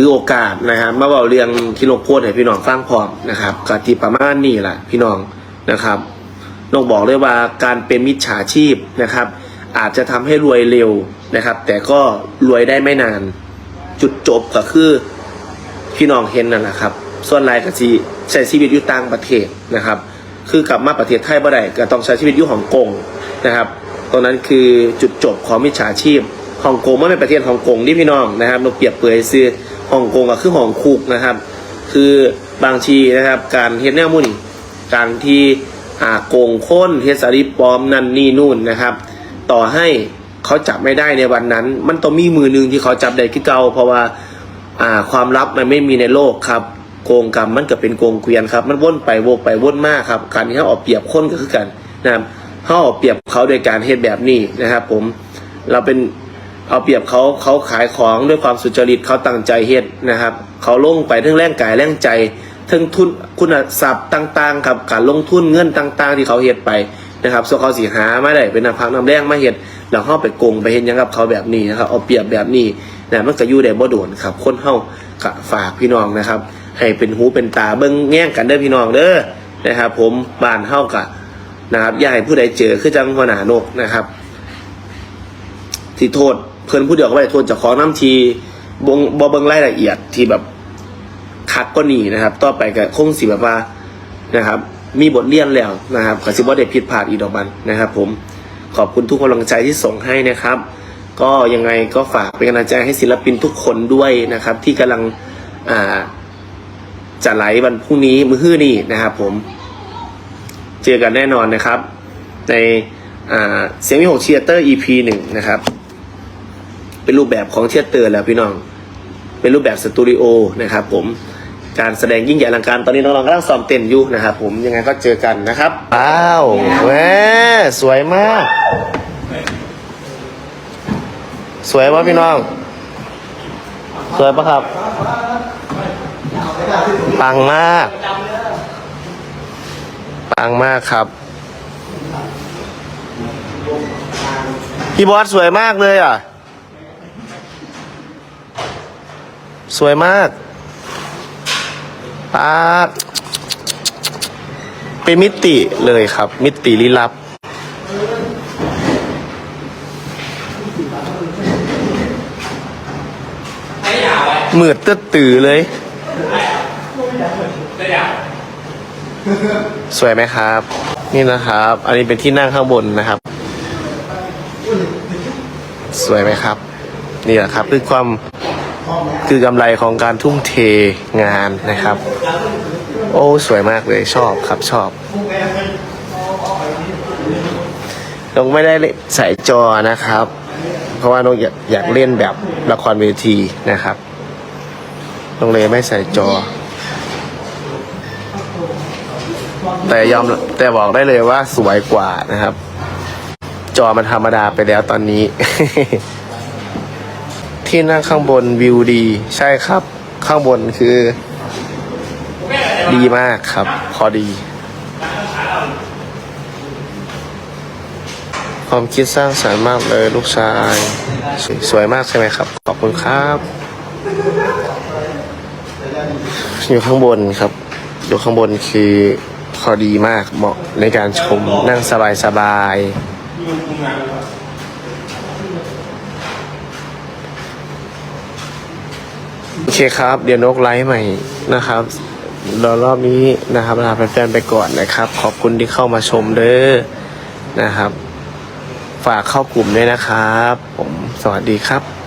ถือโอกาสนะครับ มาเบาเรียงที่นกพูดให้พี่น้องฟังพร้อมนะครับกที่ประมาณนี้แหละพี่น้องนะครับนกบอกเลยว่าการเป็นมิจฉาชีพนะครับ อาจจะทำให้รวยเร็วนะครับ แต่ก็รวยได้ไม่นาน จุดจบก็คือพี่น้องเห็นนั่นแหละครับ ส่วนรายก็สิใช้ชีวิตอยู่ต่างประเทศนะครับ คือกลับมาประเทศไทยบ่ได้ก็ต้องใช้ชีวิตอยู่ฮ่องกงนะครับตรงนั้นคือจุดจบของมิจฉาชีพฮ่องกงไม่เป็นประเทศฮ่องกงนี่พี่น้องนะครับเราเปรียบเปรยซื้อ ฮ่องกงก็คือฮ่องคุกนะครับ คือบางทีนะครับการเฮ็ดแนวมุนการที่อ่าโกงค้นเฮ็ดสาริปลอมนั่นนี่นู่นนะครับ ต่อให้เขาจับไม่ได้ในวันนั้น มันต้องมีมือหนึ่งที่เขาจับได้คือเก่าเพราะว่าอ่าความลับมันไม่มีในโลกครับโกงกรรมมันก็เป็นโกงเกวียนครับ มันวนไปวกไปวนมากครับ การที่เขาเอาเปรียบคนก็คือกันนะครับเขาเอาเปรียบเขาโดยการเฮ็ดแบบนี้นะครับ ผมเราเป็น เอาเปรียบเขาเขาขายของด้วยความสุจริตเขาตั้งใจเฮ็ดนะครับ เขาลงไปทั้งแรงกายแรงใจทั้งทุนคุณทรัพย์ต่างๆครับการลงทุนเงินต่าง ๆ ที่เขาเฮ็ดไปนะครับส่วนเขาสีหาไมาได้เป็นน้ำพักน้ำแรงมาเฮ็ดแล้วเขาไปโกงไปเฮ็ดหยังกับเขาแบบนี้นะครับเอาเปรียบแบบนี้นะมันก็อยู่ได้บ่โดนครับ คนเฮาก็ฝากพี่น้องนะครับ ให้เป็นหูเป็นตาเบิ่งแง่งกันเด้อพี่น้องเด้อนะครับผมบ้านเฮากะนะครับอย่าให้ผู้ใดเจอคือจังหัวหน้านกนะครับที่โทษ เพิ่นผู้เดียวก็ไม่ได้โทษเจากของน้ำทีบงบเบิงรายละเอียดที่แบบคักก็หนีนะครับ ต่อไปก็คงสิแบบว่านะครับ มีบทเรียนแล้วนะครับก็สิบ่ได้ผิดพลาดอีกดอกมันนะครับ ผมขอบคุณทุกกำลังใจที่ส่งให้นะครับ ก็ยังไงก็ฝากเป็นกำลังใจให้ศิลปินทุกคนด้วยนะครับ ที่กำลังอ่าจะไหลวันพรุ่งนี้มือฮื้อนี่นะครับ ผม เจอกันแน่นอนนะครับ ในเสียงวิหกเชียร์เตอร์ EP หนึ่งนะครับ เป็นรูปแบบของเชียเตอร์แล้วพี่น้อง เป็นรูปแบบสตูดิโอนะครับผมการแสดงยิ่งใหญ่อลังการตอนนี้น้องๆกำลังซ้อมเต้นอยู่นะครับผมยังไงก็เจอกันนะครับอ้าวแหมสวยมาก สวยปะพี่น้อง สวยปะครับ ปังมาก ปังมากครับ พี่บอสสวยมากเลยอะ สวยมากปาเป็นมิติเลยครับ มิติลี้ลับ มืดตึ๊ดตื่อเลย สวยไหมครับ นี่นะครับ อันนี้เป็นที่นั่งข้างบนนะครับ สวยไหมครับ นี่แหละครับคือความ คือกำไรของการทุ่มเทงานนะครับ โอ้สวยมากเลยชอบครับชอบน้องไม่ได้ใส่จอนะครับ เพราะว่าน้องอยากอยากเล่นแบบละครเวทีนะครับน้องเลยไม่ใส่จอ แต่ยอมแต่บอกได้เลยว่าสวยกว่านะครับ จอมันธรรมดาไปแล้วตอนนี้ ที่นั่งข้างบนวิวดี ใช่ครับ ข้างบนคือ ดีมากครับ พอดี ความคิดสร้างสรรค์มากเลยลูกชายสวยสวยมากใช่ไหมครับ ขอบคุณครับ อยู่ข้างบนครับ อยู่ข้างบนคือพอดีมากเหมาะในการชมนั่งสบายสบาย โอเคครับ เดี๋ยวนกไลฟ์ใหม่นะครับรอรอบนี้นะครับลาแฟนๆไปก่อนนะครับ ขอบคุณที่เข้ามาชมเด้อนะครับ ฝากเข้ากลุ่มด้วยนะครับ ผมสวัสดีครับ